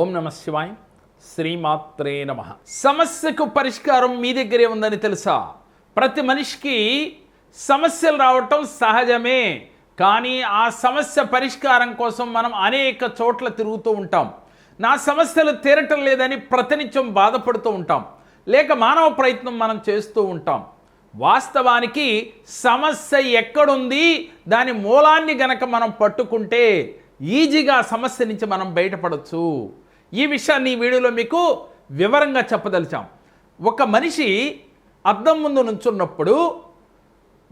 ఓం నమ శివాయ్. శ్రీమాత్రే నమ. సమస్యకు పరిష్కారం మీ దగ్గరే ఉందని తెలుసా? ప్రతి మనిషికి సమస్యలు రావటం సహజమే. కానీ ఆ సమస్య పరిష్కారం కోసం మనం అనేక చోట్ల తిరుగుతూ ఉంటాం. నా సమస్యలు తీరటం లేదని ప్రతినిత్యం బాధపడుతూ ఉంటాం. లేక మానవ ప్రయత్నం మనం చేస్తూ ఉంటాం. వాస్తవానికి సమస్య ఎక్కడుంది? దాని మూలాన్ని గనక మనం పట్టుకుంటే ఈజీగా సమస్య నుంచి మనం బయటపడవచ్చు ఈ విషయాన్ని ఈ వీడియోలో మీకు వివరంగా చెప్పదలిచాం. ఒక మనిషి అద్దం ముందు నుంచున్నప్పుడు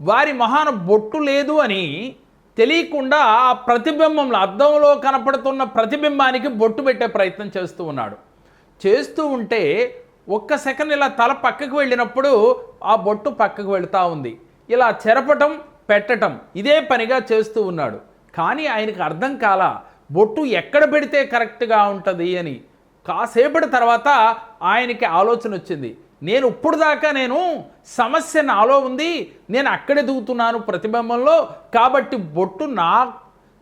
వారి మొహాన బొట్టు లేదు అని తెలియకుండా ఆ ప్రతిబింబంలో అద్దంలో కనపడుతున్న ప్రతిబింబానికి బొట్టు పెట్టే ప్రయత్నం చేస్తూ ఉన్నాడు. చేస్తూ ఉంటే ఒక్క సెకండ్ ఇలా తల పక్కకు వెళ్ళినప్పుడు ఆ బొట్టు పక్కకు వెళుతూ ఉంది. ఇలా చెరపటం పెట్టటం ఇదే పనిగా చేస్తూ ఉన్నాడు. కానీ ఆయనకు అర్థం కాల బొట్టు ఎక్కడ పెడితే కరెక్ట్గా ఉంటుంది అని. కాసేపటి తర్వాత ఆయనకి ఆలోచన వచ్చింది. నేను ఇప్పుడు దాకా నేను సమస్య నాలో ఉంది నేను అక్కడే దిగుతున్నాను ప్రతిబింబంలో కాబట్టి బొట్టు నా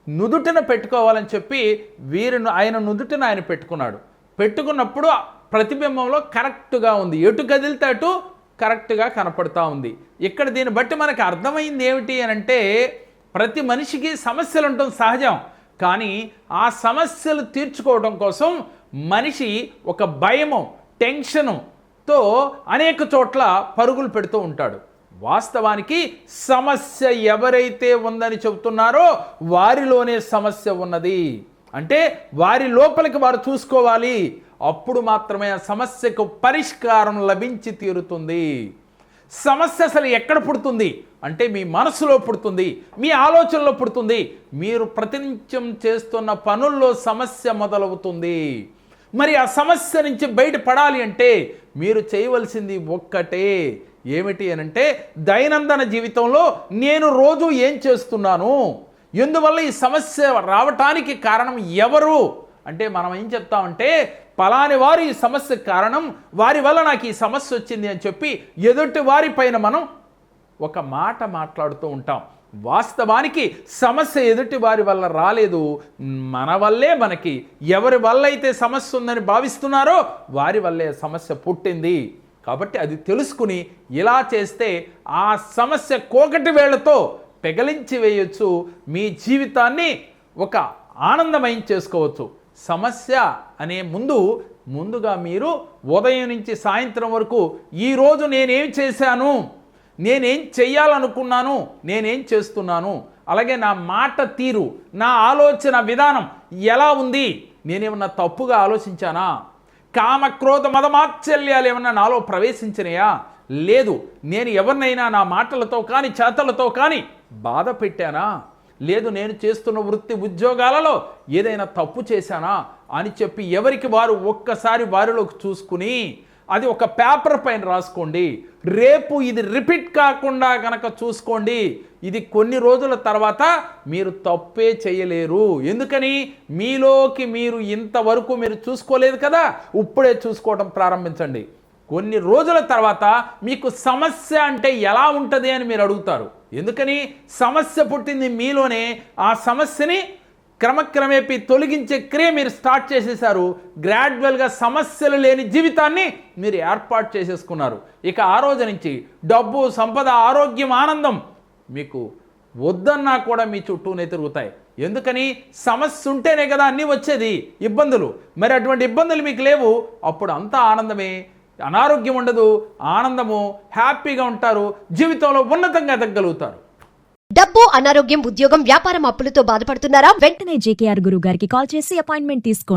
నుదుటిన పెట్టుకోవాలని చెప్పి వీరిని ఆయన నుదుటిన ఆయన పెట్టుకున్నాడు. పెట్టుకున్నప్పుడు ప్రతిబింబంలో కరెక్ట్గా ఉంది. ఎటు కదిలితే అటు కరెక్ట్గా కనపడుతూ ఉంది. ఇక్కడ దీన్ని బట్టి మనకు అర్థమైంది ఏమిటి అని అంటే ప్రతి మనిషికి సమస్యలు ఉండటం సహజం. కానీ ఆ సమస్యలు తీర్చుకోవడం కోసం మనిషి ఒక భయము టెన్షనుతో అనేక చోట్ల పరుగులు పెడుతూ ఉంటాడు. వాస్తవానికి సమస్య ఎవరైతే ఉందని చెబుతున్నారో వారిలోనే సమస్య ఉన్నది. అంటే వారి లోపలికి వారు చూసుకోవాలి. అప్పుడు మాత్రమే ఆ సమస్యకు పరిష్కారం లభించి తీరుతుంది. సమస్య అసలు ఎక్కడ పుడుతుంది? అంటే మీ మనసులో పుడుతుంది మీ ఆలోచనలో పుడుతుంది. మీరు ప్రతినిత్యం చేస్తున్న పనుల్లో సమస్య మొదలవుతుంది. మరి ఆ సమస్య నుంచి బయటపడాలి అంటే మీరు చేయవలసింది ఒక్కటే. ఏమిటి అని అంటే దైనందిన జీవితంలో నేను రోజు ఏం చేస్తున్నాను? ఎందువల్ల ఈ సమస్య రావటానికి కారణం ఎవరు? అంటే మనం ఏం చెప్తామంటే పలాని వారు ఈ సమస్యకు కారణం వారి వల్ల నాకు ఈ సమస్య వచ్చింది అని చెప్పి ఎదుటి వారి పైన మనం ఒక మాట మాట్లాడుతూ ఉంటాం. వాస్తవానికి సమస్య ఎదుటి వారి వల్ల రాలేదు. మన వల్లే మనకి ఎవరి వల్ల అయితే సమస్య ఉందని భావిస్తున్నారో వారి వల్లే సమస్య పుట్టింది. కాబట్టి అది తెలుసుకుని ఇలా చేస్తే ఆ సమస్య కోకటి వేళ్ళతో పెగలించి వేయొచ్చు. మీ జీవితాన్ని ఒక ఆనందమయం చేసుకోవచ్చు. సమస్య అనే ముందు ముందుగా మీరు ఉదయం నుంచి సాయంత్రం వరకు ఈరోజు నేనేం చేశాను? నేనేం చెయ్యాలనుకున్నాను? నేనేం చేస్తున్నాను? అలాగే నా మాట తీరు నా ఆలోచన విధానం ఎలా ఉంది? నేనేమన్నా తప్పుగా ఆలోచించానా? కామ క్రోధ మదమాత్సల్యాలు ఏమన్నా నాలో ప్రవేశించినాయా? లేదు నేను ఎవరినైనా నా మాటలతో కానీ చేతలతో కానీ బాధ పెట్టానా లేదు నేను చేస్తున్న వృత్తి ఉద్యోగాలలో ఏదైనా తప్పు చేశానా అని చెప్పి ఎవరికి వారు ఒక్కసారి వారిలోకి చూసుకుని అది ఒక పేపర్ పైన రాసుకోండి. రేపు ఇది రిపీట్ కాకుండా కనుక చూసుకోండి. ఇది కొన్ని రోజుల తర్వాత మీరు తప్పే చేయలేరు. ఎందుకని? మీలోకి మీరు ఇంతవరకు మీరు చూసుకోలేదు కదా. ఇప్పుడే చూసుకోవడం ప్రారంభించండి. కొన్ని రోజుల తర్వాత మీకు సమస్య అంటే ఎలా ఉంటుంది అని మీరు అడుగుతారు. ఎందుకని? సమస్య పుట్టింది మీలోనే ఆ సమస్యని క్రమక్రమేపీ తొలగించే క్రియ మీరు స్టార్ట్ చేసేసారు. గ్రాడ్యువల్గా సమస్యలు లేని జీవితాన్ని మీరు ఏర్పాటు చేసేసుకున్నారు. ఇక ఆ రోజు నుంచి డబ్బు సంపద ఆరోగ్యం ఆనందం మీకు వద్దన్నా కూడా మీ చుట్టూనే తిరుగుతాయి. ఎందుకని? సమస్య ఉంటేనే కదా అన్నీ వచ్చేది ఇబ్బందులు. మరి అటువంటి ఇబ్బందులు మీకు లేవు అప్పుడు అంతా ఆనందమే. అనారోగ్యం ఉండదు ఆనందము హ్యాపీగా ఉంటారు జీవితంలో ఉన్నతంగా ఎదగలుగుతారు డబ్బు అనారోగ్యం ఉద్యోగం వ్యాపారం అప్పులతో బాధపడుతున్నారా? వెంటనే జేకేఆర్ గురువు గారికి కాల్ చేసి అపాయింట్మెంట్ తీసుకోండి.